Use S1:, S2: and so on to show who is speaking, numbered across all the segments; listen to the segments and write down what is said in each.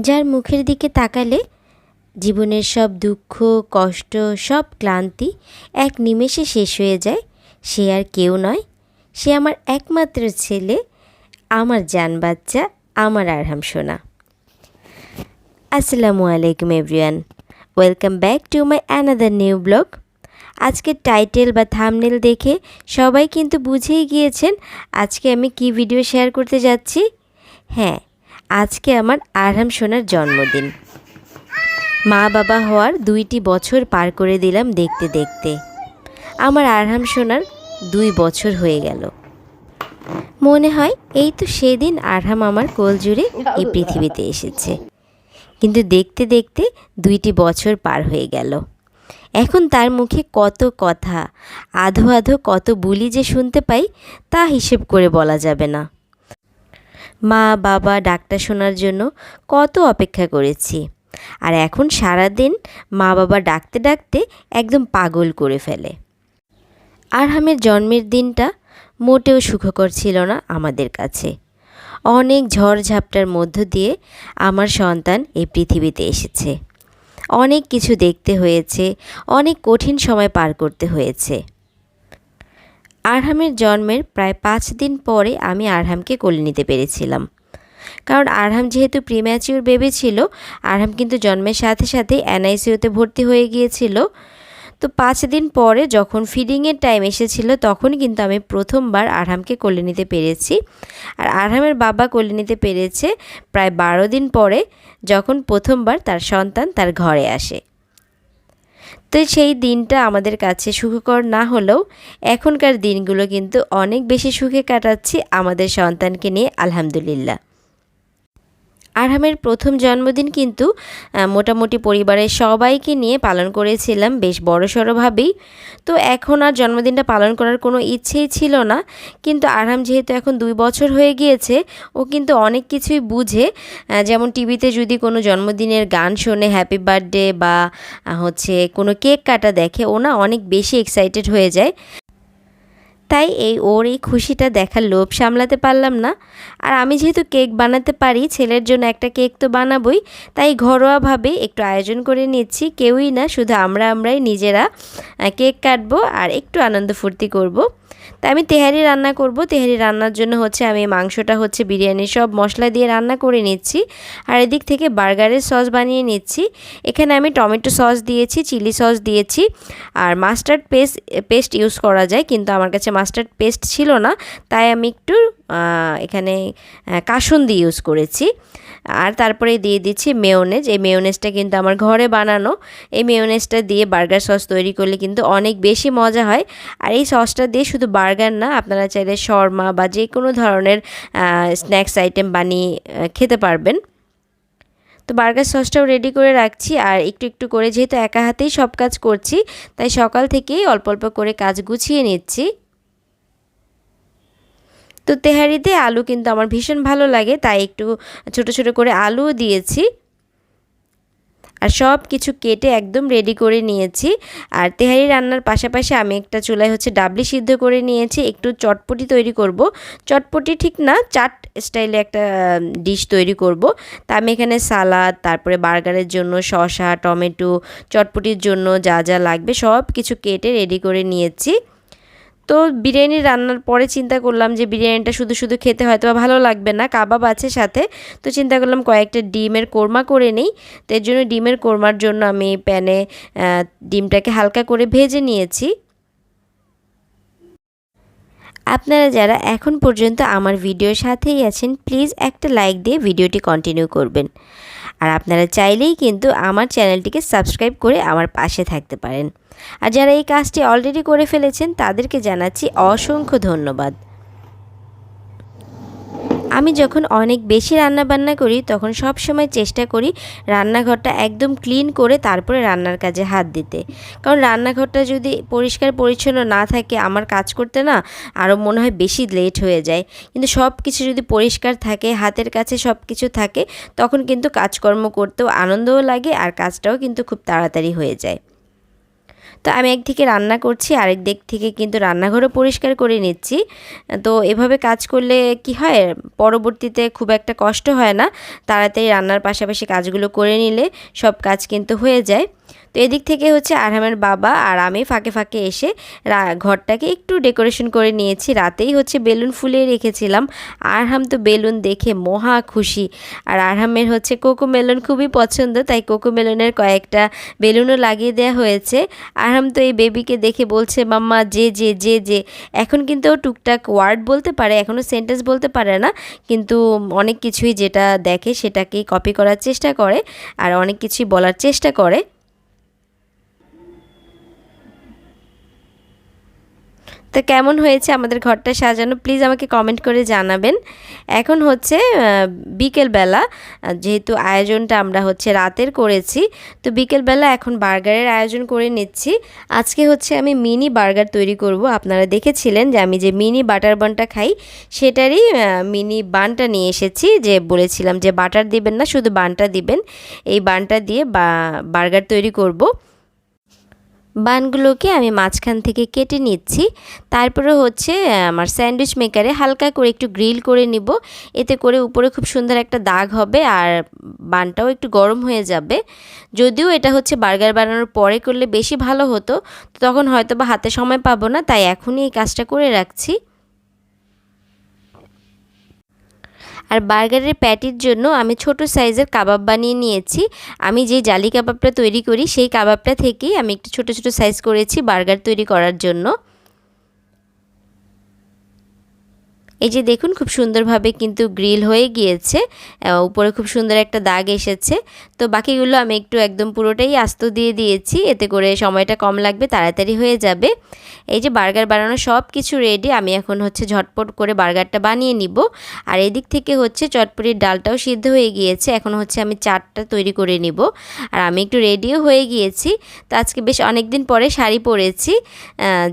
S1: যার মুখের দিকে তাকালে জীবনের সব দুঃখ, কষ্ট, সব ক্লান্তি এক নিমেষে শেষ হয়ে যায়। সে আর কেউ নয়। সে আমার একমাত্র ছেলে, আমার জান বাচ্চা, আমার আরহাম সোনা। আসসালামু আলাইকুম everyone. Welcome back to my another new blog. আজকে টাইটেল বা থামনেল দেখে সবাই কিন্তু বুঝেই গিয়েছেন আজকে আমি কি ভিডিও শেয়ার করতে যাচ্ছি। হ্যাঁ আজকে আমার আরহাম সোনার জন্মদিন। মা বাবা হওয়ার দুইটি বছর পার করে দিলাম দেখতে দেখতে। আমার আরহাম সোনার দুই বছর হয়ে গেল। মনে হয় এই তো সেদিন আরহাম আমার কোল জুড়ে এই পৃথিবীতে এসেছে। কিন্তু দেখতে দেখতে দুইটি বছর পার হয়ে গেল। এখন তার মুখে কত কথা, আধো আধো কত বুলি যে শুনতে পাই, তা হিসেব করে বলা যাবে না। মা, বাবা, ডাক্তার শোনার জন্য কত অপেক্ষা করেছি। আর এখন সারাদিন মা, বাবা ডাকতে ডাকতে একদম পাগল করে ফেলে। আরহামের জন্মের দিনটা মোটেও সুখকর ছিল না আমাদের কাছে। অনেক ঝড়ঝাপটার মধ্য দিয়ে আমার সন্তান এই পৃথিবীতে এসেছে। অনেক কিছু দেখতে হয়েছে, অনেক কঠিন সময় পার করতে হয়েছে। আরহামের জন্মের প্রায় পাঁচ দিন পরে আমি আরহামকে কোলে নিতে পেরেছিলাম। কারণ আরহাম যেহেতু প্রিম্যাচিওর বেবি ছিল, আরহাম কিন্তু জন্মের সাথে সাথে এনআইসিউতে ভর্তি হয়ে গিয়েছিল। তো পাঁচ দিন পরে যখন ফিডিংয়ের টাইম এসেছিল তখন কিন্তু আমি প্রথমবার আরহামকে কোলে নিতে পেরেছি। আর আরহামের বাবা কোলে নিতে পেরেছে প্রায় বারো দিন পরে, যখন প্রথমবার তার সন্তান তার ঘরে আসে। তো সেই দিনটা আমাদের কাছে সুখকর না হলেও এখনকার দিনগুলো কিন্তু অনেক বেশি সুখে কাটাচ্ছি আমাদের সন্তানকে নিয়ে, আলহামদুলিল্লাহ। আরহামের প্রথম জন্মদিন কিন্তু মোটামুটি পরিবারের সবাইকে নিয়ে পালন করেছিলাম বেশ বড়সড়ভাবেই। তো এখন আর জন্মদিনটা পালন করার কোনো ইচ্ছেই ছিল না। কিন্তু আরহাম যেহেতু এখন দুই বছর হয়ে গিয়েছে, ও কিন্তু অনেক কিছুই বুঝে। যেমন টিভিতে যদি কোনো জন্মদিনের গান শোনে, হ্যাপি বার্থডে বা হচ্ছে কোনো কেক কাটা দেখে, ও না অনেক বেশি এক্সাইটেড হয়ে যায়। তাই এই ওর এই খুশিটা দেখার লোভ সামলাতে পারলাম না। আর আমি যেহেতু কেক বানাতে পারি, ছেলের জন্য একটা কেক তো বানাবই, তাই ঘরোয়াভাবে একটু আয়োজন করে নিচ্ছি। কেউই না, শুধু আমরা আমরাই নিজেরা কেক কাটবো আর একটু আনন্দ ফুর্তি করব। তাই আমি তেহারি রান্না করব। তেহারি রান্নার জন্য হচ্ছে আমি মাংসটা হচ্ছে বিরিয়ানির সব মশলা দিয়ে রান্না করে নিচ্ছি। আর এদিক থেকে বার্গারের সস বানিয়ে নিচ্ছি। এখানে আমি টমেটো সস দিয়েছি, চিলি সস দিয়েছি। আর মাস্টার্ড পেস্ট পেস্ট ইউজ করা যায়, কিন্তু আমার কাছে মাস্টার্ড পেস্ট ছিল না। তাই আমি একটু এখানে কাসুন্দি ইউজ করেছি। আর তারপরে দিয়ে দিচ্ছি মেয়োনেজ এই মেয়োনেজটা কিন্তু আমার ঘরে বানানো। এই মেয়োনেজটা দিয়ে বার্গার সস তৈরি করলে কিন্তু অনেক বেশি মজা হয়। আর এই সসটা দিয়ে শুধু বার্গার না, আপনারা চাইলে শর্মা বা যে কোনো ধরনের স্ন্যাক্স আইটেম বানিয়ে খেতে পারবেন। তো বার্গার সসটাও রেডি করে রাখছি। আর একটু একটু করে যেহেতু একা হাতেই সব কাজ করছি, তাই সকাল থেকেই অল্প অল্প করে কাজ গুছিয়ে নিচ্ছি। তো তেহারিতে আলু কিন্তু আমার ভীষণ ভালো লাগে, তাই একটু ছোট ছোট করে আলুও দিয়েছি। আর সব কিছু কেটে একদম রেডি করে নিয়েছি। আর তেহারি রান্নার পাশাপাশি আমি একটা চুলায় হচ্ছে ডাবলি সিদ্ধ করে নিয়েছি, একটু চটপটি তৈরি করব। চটপটি ঠিক না, চাট স্টাইলে একটা ডিশ তৈরি করব। তা আমি এখানে সালাদ, তারপরে বার্গারের জন্য শসা, টমেটো, চটপটির জন্য যা যা লাগবে সব কিছু কেটে রেডি করে নিয়েছি। তো বিরিয়ানি রান্নার পরে চিন্তা করলাম যে বিরিয়ানিটা শুধু শুধু খেতে হয়তো বা ভালো লাগবে না, কাবাব আছে সাথে। তো চিন্তা করলাম কয়েকটা ডিমের কোরমা করে নিই। তো এর জন্য ডিমের কোরমার জন্য আমি প্যানে ডিমটাকে হালকা করে ভেজে নিয়েছি। আপনারা যারা এখন পর্যন্ত আমার ভিডিওর সাথেই আছেন, প্লিজ একটা লাইক দিয়ে ভিডিওটি কন্টিনিউ করবেন। আর আপনারা চাইলেই কিন্তু আমার চ্যানেলটিকে সাবস্ক্রাইব করে আমার পাশে থাকতে পারেন। আর যারা এই কাজটি অলরেডি করে ফেলেছেন, তাদেরকে জানাচ্ছি অসংখ্য ধন্যবাদ। আমি যখন অনেক বেশি রান্না বান্না করি, তখন সব সময় চেষ্টা করি রান্নাঘরটা একদম ক্লিন করে তারপরে রান্নার কাজে হাত দিতে। কারণ রান্নাঘরটা যদি পরিষ্কার পরিচ্ছন্ন না থাকে, আমার কাজ করতে না আরও মনে হয় বেশি লেট হয়ে যায়। কিন্তু সব কিছু যদি পরিষ্কার থাকে, হাতের কাছে সব কিছু থাকে, তখন কিন্তু কাজকর্ম করতেও আনন্দও লাগে আর কাজটাও কিন্তু খুব তাড়াতাড়ি হয়ে যায়। তো আমি একদিকে রান্না করছি, আরেক দিক থেকে কিন্তু রান্নাঘরও পরিষ্কার করে নিচ্ছি। তো এভাবে কাজ করলে কি হয়, পরবর্তীতে খুব একটা কষ্ট হয় না, তাড়াতাড়ি রান্নার পাশাপাশি কাজগুলো করে নিলে সব কাজ কিন্তু হয়ে যায়। তো এদিক থেকে হচ্ছে আরহামের বাবা আর আমি ফাঁকে ফাঁকে এসে ঘরটাকে একটু ডেকোরেশন করে নিয়েছি। রাতেই হচ্ছে বেলুন ফুলিয়ে রেখেছিলাম। আরহাম তো বেলুন দেখে মহা খুশি। আর আরহামের হচ্ছে কোকো মেলন খুবই পছন্দ, তাই কোকো মেলনের কয়েকটা বেলুনও লাগিয়ে দেওয়া হয়েছে। আরহাম তো এই বেবিকে দেখে বলছে, মাম্মা, যে যে যে যে। এখন কিন্তু টুকটাক ওয়ার্ড বলতে পারে এখনও সেন্টেন্স বলতে পারে না। কিন্তু অনেক কিছুই যেটা দেখে সেটাকেই কপি করার চেষ্টা করে, আর অনেক কিছুই বলার চেষ্টা করে। তো কেমন হয়েছে আমাদের ঘরটা সাজানো? প্লিজ আমাকে কমেন্ট করে জানাবেন। এখন হচ্ছে বিকেলবেলা যেহেতু আয়োজনটা আমরা হচ্ছে রাতের করেছি, তো বিকেলবেলা এখন বার্গারের আয়োজন করে নিচ্ছি। আজকে হচ্ছে আমি মিনি বার্গার তৈরি করব। আপনারা দেখেছিলেন যে আমি যে মিনি বাটার বানটা খাই, সেটারই মিনি বানটা নিয়ে এসেছি। যে বলেছিলাম যে বাটার দিবেন না, শুধু বানটা দিবেন। এই বানটা দিয়ে বার্গার তৈরি করব। বানগুলোকে আমি মাঝখান থেকে কেটে নিচ্ছি। তারপরে হচ্ছে আমার স্যান্ডউইচ মেকারে হালকা করে একটু গ্রিল করে নিব। এতে করে উপরে খুব সুন্দর একটা দাগ হবে আর বানটাও একটু গরম হয়ে যাবে। যদিও এটা হচ্ছে বার্গার বানানোর পরে করলে বেশি ভালো হতো তখন হয়তো বা হাতে সময় পাবো না, তাই এখনই এই কাজটা করে রাখছি। আর বার্গারের প্যাটির জন্য আমি ছোট সাইজের কাবাব বানিয়ে নিয়েছি। আমি যে জালি কাবাবটা তৈরি করি, সেই কাবাবটা থেকেই আমি একটু ছোট ছোট সাইজ করেছি বার্গার তৈরি করার জন্য। এই যে দেখুন, খুব সুন্দরভাবে কিন্তু গ্রিল হয়ে গিয়েছে। উপরে খুব সুন্দর একটা দাগ এসেছে। তো বাকিগুলো আমি একটু একদম পুরোটাই আস্ত দিয়ে দিয়েছি। এতে করে সময়টা কম লাগবে, তাড়াতাড়ি হয়ে যাবে। এই যে বার্গার বানানো সব কিছু রেডি আমি এখন হচ্ছে ঝটপট করে বার্গারটা বানিয়ে নিব। আর এদিক থেকে হচ্ছে চটপটির ডালটাও সিদ্ধ হয়ে গিয়েছে। এখন হচ্ছে আমি চাটটা তৈরি করে নিব। আর আমি একটু রেডিও হয়ে গিয়েছি। তো আজকে বেশ অনেক দিন পরে শাড়ি পরেছি।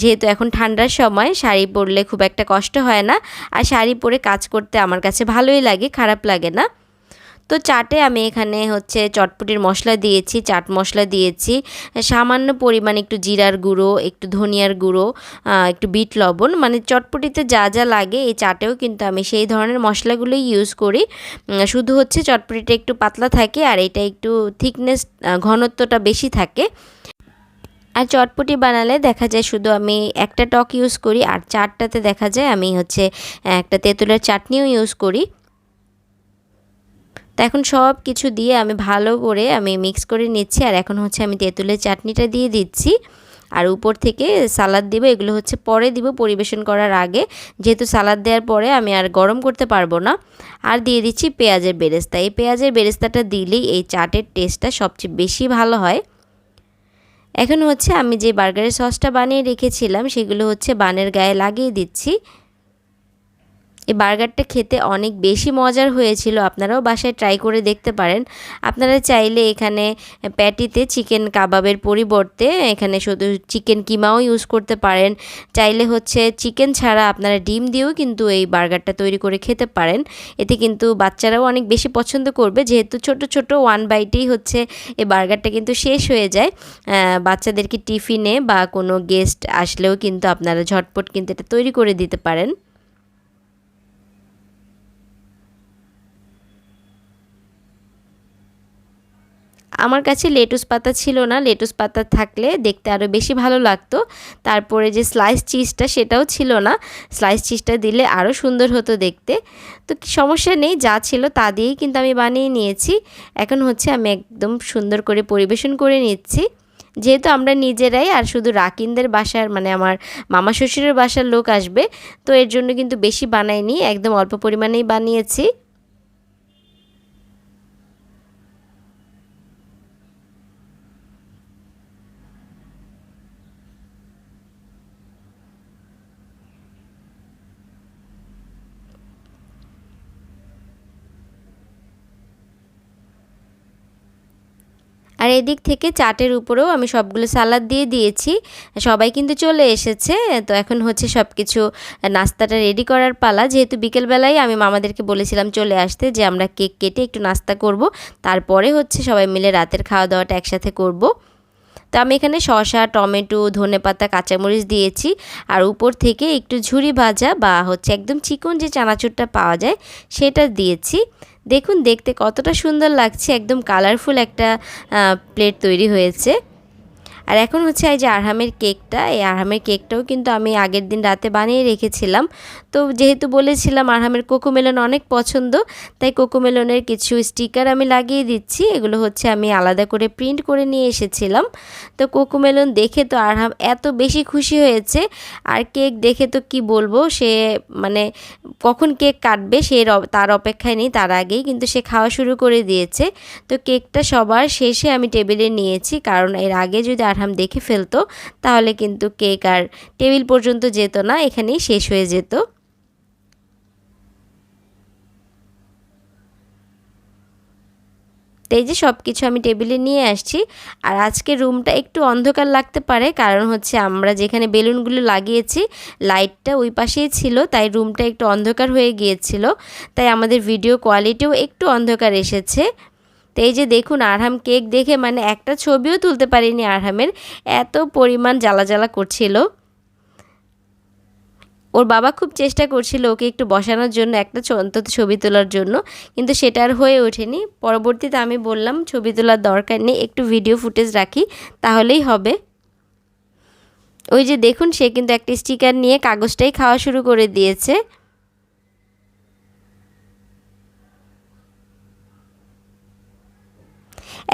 S1: যেহেতু এখন ঠান্ডার সময়, শাড়ি পরলে খুব একটা কষ্ট হয় না। আর শাড়ি পরে কাজ করতে আমার কাছে ভালোই লাগে, খারাপ লাগে না। তো চাটে আমি এখানে হচ্ছে চটপটির মশলা দিয়েছি, চাট মশলা দিয়েছি। সামান্য পরিমাণ একটু জিরার গুঁড়ো, একটু ধনিয়ার গুঁড়ো একটু বিট লবণ মানে চটপটিতে যা যা লাগে এই চাটেও কিন্তু আমি সেই ধরনের মশলাগুলোই ইউজ করি। শুধু হচ্ছে চটপটিটা একটু পাতলা থাকে আর এটা একটু থিকনেস ঘনত্বটা বেশি থাকে। আর চটপটি বানালে দেখা যায় শুধু আমি একটা টক ইউজ করি আর চাটটাতে দেখা যায় আমি হচ্ছে একটা তেঁতুলের চাটনিও ইউজ করি। তো এখন সব কিছু দিয়ে আমি ভালো করে আমি মিক্স করে নিচ্ছি আর এখন হচ্ছে আমি তেঁতুলের চাটনিটা দিয়ে দিচ্ছি। আর উপর থেকে সালাদ দিব, এগুলো হচ্ছে পরে দিব পরিবেশন করার আগে। যেহেতু সালাদ দেওয়ার পরে আমি আর গরম করতে পারব না। আর দিয়ে দিচ্ছি পেঁয়াজের বেরেস্তা। এই পেঁয়াজের বেরেস্তাটা দিলেই এই চাটের টেস্টটা সবচেয়ে বেশি ভালো হয়। এখন হচ্ছে আমি যে বার্গারের সসটা বানিয়ে রেখেছিলাম সেগুলো হচ্ছে বানের গায়ে লাগিয়ে দিচ্ছি। এই বার্গারটা খেতে অনেক বেশি মজার হয়েছিল। আপনারাও বাসায় ট্রাই করে দেখতে পারেন। আপনারা চাইলে এখানে প্যাটিতে চিকেন কাবাবের পরিবর্তে এখানে শুধু চিকেন কিমাও ইউজ করতে পারেন। চাইলে হচ্ছে চিকেন ছাড়া আপনারা ডিম দিয়েও কিন্তু এই বার্গারটা তৈরি করে খেতে পারেন। এতে কিন্তু বাচ্চারাও অনেক বেশি পছন্দ করবে। যেহেতু ছোট ছোট ওয়ান বাইটেই হচ্ছে এই বার্গারটা কিন্তু শেষ হয়ে যায়। বাচ্চাদেরকে টিফিনে বা কোনো গেস্ট আসলেও কিন্তু আপনারা ঝটপট কিন্তু এটা তৈরি করে দিতে পারেন। আমার কাছে লেটুস পাতা ছিল না, লেটুস পাতা থাকলে দেখতে আরও বেশি ভালো লাগতো। তারপরে যে স্লাইস চিজটা সেটাও ছিল না স্লাইস চিজটা দিলে আরও সুন্দর হতো দেখতে। তো সমস্যা নেই, যা ছিল তা দিয়েই কিন্তু আমি বানিয়ে নিয়েছি। এখন হচ্ছে আমি একদম সুন্দর করে পরিবেশন করে নিচ্ছি। যেহেতু আমরা নিজেরাই আর শুধু রাকিনদের বাসার মানে আমার মামা শ্বশুরের বাসার লোক আসবে, তো এর জন্য কিন্তু বেশি বানাইনি, একদম অল্প পরিমাণেই বানিয়েছি। আর এদিক থেকে চাটের উপরেও আমি সবগুলো সালাদ দিয়ে দিয়েছি। সবাই কিন্তু চলে এসেছে, তো এখন হচ্ছে সব কিছু নাস্তাটা রেডি করার পালা। যেহেতু বিকেলবেলায় আমি মামাদেরকে বলেছিলাম চলে আসতে যে আমরা কেক কেটে একটু নাস্তা করব, তারপরে হচ্ছে সবাই মিলে রাতের খাওয়া দাওয়াটা একসাথে করব। তো আমি এখানে শসা, টমেটো, ধনে পাতা, কাঁচামরিচ দিয়েছি। আর উপর থেকে একটু ঝুরি ভাজা বা হচ্ছে একদম চিকন যে চানাচুরটা পাওয়া যায়, সেটা দিয়েছি। দেখুন, দেখতে কতটা সুন্দর লাগছে, একদম কালারফুল একটা প্লেট তৈরি হয়েছে। আর এখন হচ্ছে এই যে আরহামের কেকটা, এই আরহামের কেকটাও কিন্তু আমি আগের দিন রাতে বানিয়ে রেখেছিলাম। তো যেহেতু বলেছিলাম আরহামের কোকোমেলন অনেক পছন্দ, তাই কোকোমেলনের কিছু স্টিকার আমি লাগিয়ে দিচ্ছি। এগুলো হচ্ছে আমি আলাদা করে প্রিন্ট করে নিয়ে এসেছিলাম। তো কোকোমেলন দেখে তো আরহাম এত বেশি খুশি হয়েছে। আর কেক দেখে তো কি বলব, সে মানে কখন কেক কাটবে সে তার অপেক্ষায় নেই, তার আগেই কিন্তু সে খাওয়া শুরু করে দিয়েছে। তো কেকটা সবার শেষে আমি টেবিলে নিয়েছি, কারণ এর আগে যদি আরহাম দেখে ফেলতো, তাহলে কিন্তু কেক আর টেবিল পর্যন্ত যেত না, এখানেই শেষ হয়ে যেত। এই যে সব কিছু আমি টেবিলে নিয়ে আসছি, আর আজকে রুমটা একটু অন্ধকার লাগতে পারে, কারণ হচ্ছে আমরা যেখানে বেলুনগুলো লাগিয়েছি, লাইটটা ওই পাশেই ছিল, তাই রুমটা একটু অন্ধকার হয়ে গিয়েছিল, তাই আমাদের ভিডিও কোয়ালিটিও একটু অন্ধকার এসেছে। তো এই যে দেখুন আরহাম কেক দেখে মানে একটা ছবিও তুলতে পারিনি আরহামের। এত পরিমাণ জ্বালা জ্বালা করছিল। ওর বাবা খুব চেষ্টা করছিল ওকে একটু বসানোর জন্য, একটা অন্তত ছবি তোলার জন্য, কিন্তু সেটা আর হয়ে ওঠেনি। পরবর্তীতে আমি বললাম, ছবি তোলার দরকার নেই, একটু ভিডিও ফুটেজ রাখি, তাহলেই হবে। ওই যে দেখুন, সে কিন্তু একটা স্টিকার নিয়ে কাগজটাই খাওয়া শুরু করে দিয়েছে।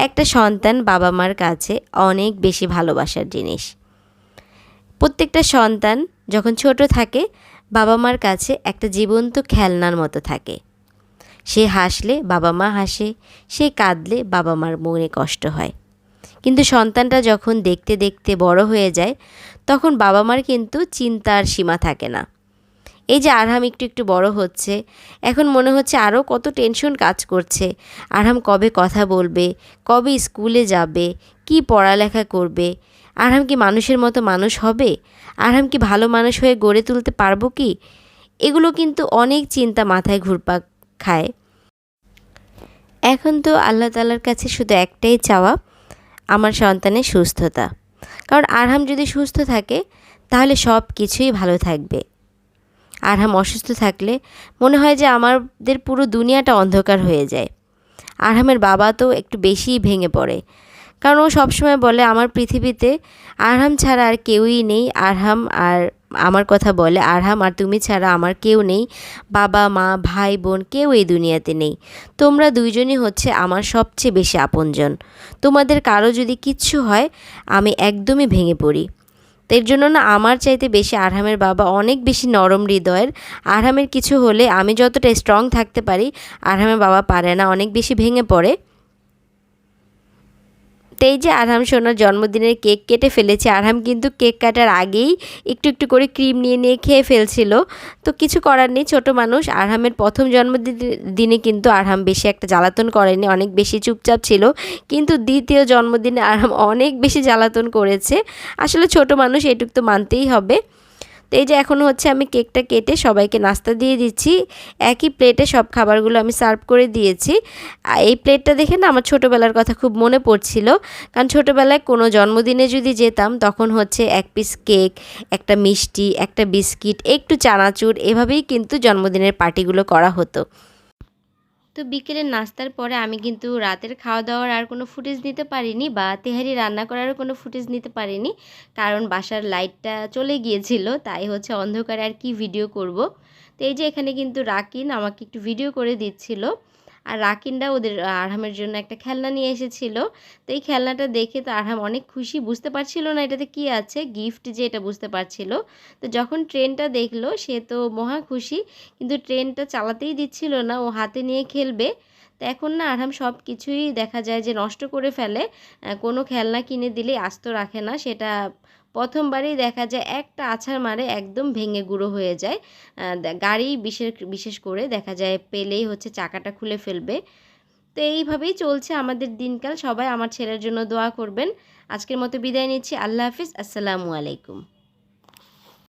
S1: একটা সন্তান বাবা মার কাছে অনেক বেশি ভালোবাসার জিনিস। প্রত্যেকটা সন্তান যখন ছোট থাকে বাবা মার কাছে একটা জীবন্ত খেলনার মতো থাকে। সে হাসলে বাবা মা হাসে, সে কাঁদলে বাবা মার মনে কষ্ট হয়। কিন্তু সন্তানটা যখন দেখতে দেখতে বড় হয়ে যায়, তখন বাবা মার কিন্তু চিন্তার সীমা থাকে না। এই যে আরহাম একটু একটু বড় হচ্ছে, এখন মনে হচ্ছে আরও কত টেনশন কাজ করছে। আরহাম কবে কথা বলবে, কবে স্কুলে যাবে, কি পড়ালেখা করবে, আরহাম কি মানুষের মতো মানুষ হবে, আরহাম কি ভালো মানুষ হয়ে গড়ে তুলতে পারব কি? এগুলো কিন্তু অনেক চিন্তা মাথায় ঘুরপাক খায়। এখন তো আল্লাহ তালার কাছে শুধু একটাই চাওয়া, আমার সন্তানের সুস্থতা। কারণ আরহাম যদি সুস্থ থাকে, তাহলে সব কিছুই ভালো থাকবে। আরহাম অসুস্থ থাকলে মনে হয় যে আমাদের পুরো দুনিয়াটা অন্ধকার হয়ে যায়। আরহামের বাবা তো একটু বেশিই ভেঙে পড়ে। কারণ ও সবসময় বলে, আমার পৃথিবীতে আরহাম ছাড়া আর কেউই নেই। আরহাম আর আমার কথা বলে আরহাম আর তুমি ছাড়া আমার কেউ নেই। বাবা, মা, ভাই, বোন কেউ এই দুনিয়াতে নেই। তোমরা দুইজনই হচ্ছে আমার সবচেয়ে বেশি আপনজন। তোমাদের কারও যদি কিচ্ছু হয়, আমি একদমই ভেঙে পড়ি। এর জন্য না আমার চাইতে বেশি আরহামের বাবা অনেক বেশি নরম হৃদয়ের। আরহামের কিছু হলে আমি যতটা স্ট্রং থাকতে পারি, আরহামের বাবা পারে না, অনেক বেশি ভেঙে পড়ে। এই যে আরহাম সোনার জন্মদিনের কেক কেটে ফেলেছে। আরহাম কিন্তু কেক কাটার আগেই একটু একটু করে ক্রিম নিয়ে নিয়ে খেয়ে ফেলছিল। তো কিছু করার নেই, ছোট মানুষ। আরহামের প্রথম জন্মদিন দিনে কিন্তু আরহাম বেশি একটা জ্বালাতন করেনি, অনেক বেশি চুপচাপ ছিল। কিন্তু দ্বিতীয় জন্মদিনে আরহাম অনেক বেশি জ্বালাতন করেছে। আসলে ছোট মানুষ এটুক তো মানতেই হবে। তো এই যে এখন হচ্ছে আমি কেকটা কেটে সবাইকে নাস্তা দিয়ে দিচ্ছি। একই প্লেটে সব খাবারগুলো আমি সার্ভ করে দিয়েছি। এই প্লেটটা দেখে না আমার ছোটোবেলার কথা খুব মনে পড়ছিল। কারণ ছোটোবেলায় কোনো জন্মদিনে যদি যেতাম, তখন হচ্ছে এক পিস কেক একটা মিষ্টি, একটা বিস্কিট, একটু চানাচুর, এভাবেই কিন্তু জন্মদিনের পার্টিগুলো করা হতো। তো বিকেলের নাস্তার পরে আমি কিন্তু রাতের খাওয়া দাওয়ার আর কোনো ফুটেজ নিতে পারিনি বা তেহারি রান্না করারও কোনো ফুটেজ নিতে পারিনি। কারণ বাসার লাইটটা চলে গিয়েছিল, তাই হচ্ছে অন্ধকারে আর কি ভিডিও করব। তো এই যে এখানে কিন্তু রাকিন আমাকে একটু ভিডিও করে দিচ্ছিল। আর রাকিনরা ওদের আরহামের জন্য একটা খেলনা নিয়ে এসেছিল। তো এই খেলনাটা দেখে তো আরহাম অনেক খুশি, বুঝতে পারছিল না এটাতে কি আছে গিফট যে এটা বুঝতে পারছিল। তো যখন ট্রেনটা দেখল, সে তো মহা খুশি, কিন্তু ট্রেনটা চালাতেই দিচ্ছিল না, ও হাতে নিয়ে খেলবে। তো এখন না আরহাম সব কিছুই দেখা যায় যে নষ্ট করে ফেলে কোনো খেলনা কিনে দিলেই আস্ত রাখে না, সেটা প্রথমবারেই দেখা যায় একটা আছাড় মারে একদম ভেঙে গুঁড়ো হয়ে যায়। গাড়ি বিশেষ বিশেষ করে দেখা যায় পেলেই হচ্ছে চাকাটা খুলে ফেলবে। তো এইভাবেই চলছে আমাদের দিনকাল। সবাই আমার ছেলের জন্য দোয়া করবেন। আজকের মতো বিদায় নিচ্ছি। আল্লাহ হাফিজ। আসসালামু আলাইকুম।